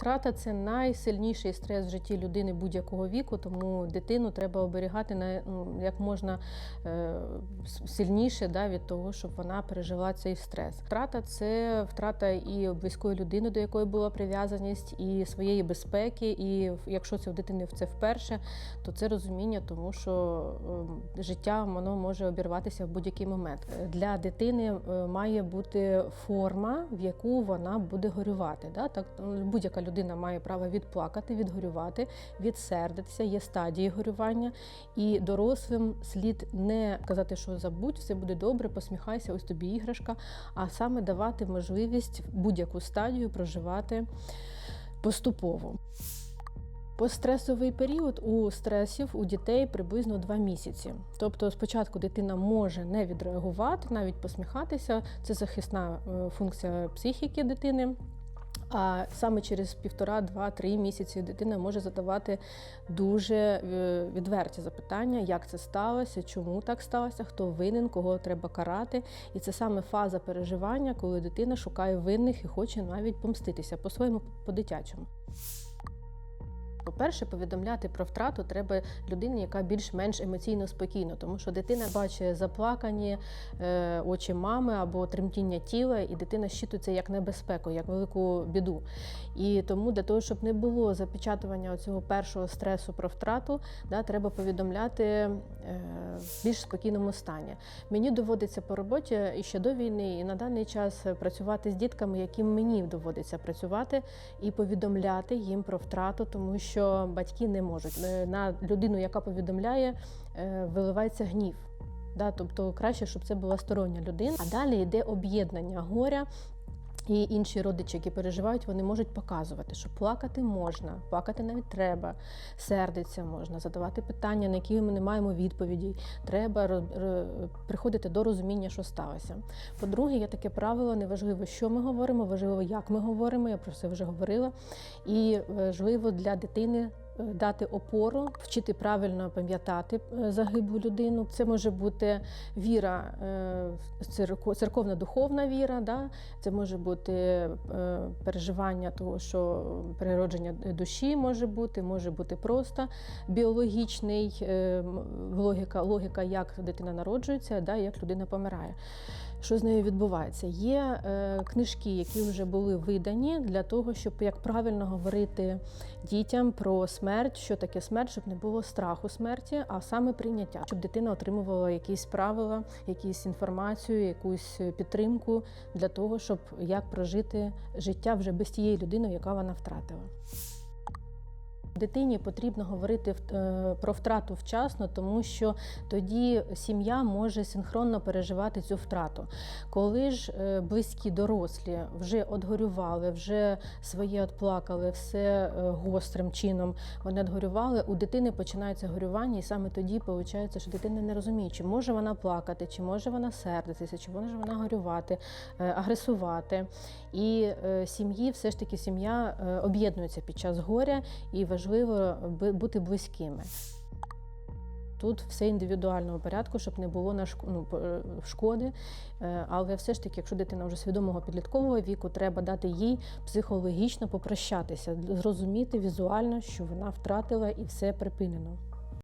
Втрата це найсильніший стрес в житті людини будь-якого віку, тому дитину треба оберігати на ну, як можна е, сильніше да, від того, щоб вона пережила цей стрес. Втрата це втрата і близької людини, до якої була прив'язаність, і своєї безпеки. І якщо це в дитини це вперше, то це розуміння, тому що е, життя воно може обірватися в будь-який момент. Для дитини е, має бути форма, в яку вона буде горювати. Да? Так, ну, будь-яка людина має право відплакати, відгорювати, відсердитися, є стадії горювання. І дорослим слід не казати, що забудь, все буде добре, посміхайся, ось тобі іграшка, а саме давати можливість будь-яку стадію проживати поступово. Постресовий період у стресів у дітей приблизно 2 місяці. Тобто, спочатку дитина може не відреагувати, навіть посміхатися. Це захисна е, функція психіки дитини. А саме через півтора, два-три місяці дитина може задавати дуже е, відверті запитання, як це сталося, чому так сталося, хто винен, кого треба карати. І це саме фаза переживання, коли дитина шукає винних і хоче навіть помститися по-своєму по-дитячому. По-перше, повідомляти про втрату треба людині, яка більш-менш емоційно спокійна, тому що дитина бачить заплакані е, очі мами або тремтіння тіла, і дитина щитується як небезпеку, як велику біду. І тому для того, щоб не було запечатування цього першого стресу про втрату, да, треба повідомляти е, в більш спокійному стані. Мені доводиться по роботі і ще до війни, і на даний час працювати з дітками, яким мені доводиться працювати, і повідомляти їм про втрату, тому що батьки не можуть. Е, На людину, яка повідомляє, е, виливається гнів. Да, тобто краще, щоб це була стороння людина. А далі йде об'єднання горя. І інші родичі, які переживають, вони можуть показувати, що плакати можна, плакати навіть треба, сердиться можна, задавати питання, на які ми не маємо відповіді. Треба приходити до розуміння, що сталося. По-друге, є таке правило: неважливо, що ми говоримо, важливо, як ми говоримо. Я про це вже говорила. І важливо для дитини дати опору, вчити правильно пам'ятати е, загиблу людину. Це може бути віра, е, церковна духовна віра, да? це може бути е, переживання того, що природження душі може бути, може бути просто біологічний е, логіка, логіка, як дитина народжується, да? як людина помирає. Що з нею відбувається? Є е, книжки, які вже були видані для того, щоб як правильно говорити дітям про смерть, що таке смерть, щоб не було страху смерті, а саме прийняття, щоб дитина отримувала якісь правила, якусь інформацію, якусь підтримку для того, щоб як прожити життя вже без тієї людини, яка вона втратила. Дитині потрібно говорити е, про втрату вчасно, тому що тоді сім'я може синхронно переживати цю втрату. Коли ж е, близькі дорослі вже одгорювали, вже своє отплакали, все е, гострим чином вони одгорювали, у дитини починається горювання, і саме тоді виходить, що дитина не розуміє, чи може вона плакати, чи може вона сердитися, чи може вона горювати, агресувати. І сім'ї, все ж таки, сім'я об'єднується під час горя, і важливо би- бути близькими. Тут все індивідуального порядку, щоб не було на ну, е, шкоди. Е, Але все ж таки, якщо дитина вже свідомого підліткового віку, треба дати їй психологічно попрощатися, зрозуміти візуально, що вона втратила і все припинено.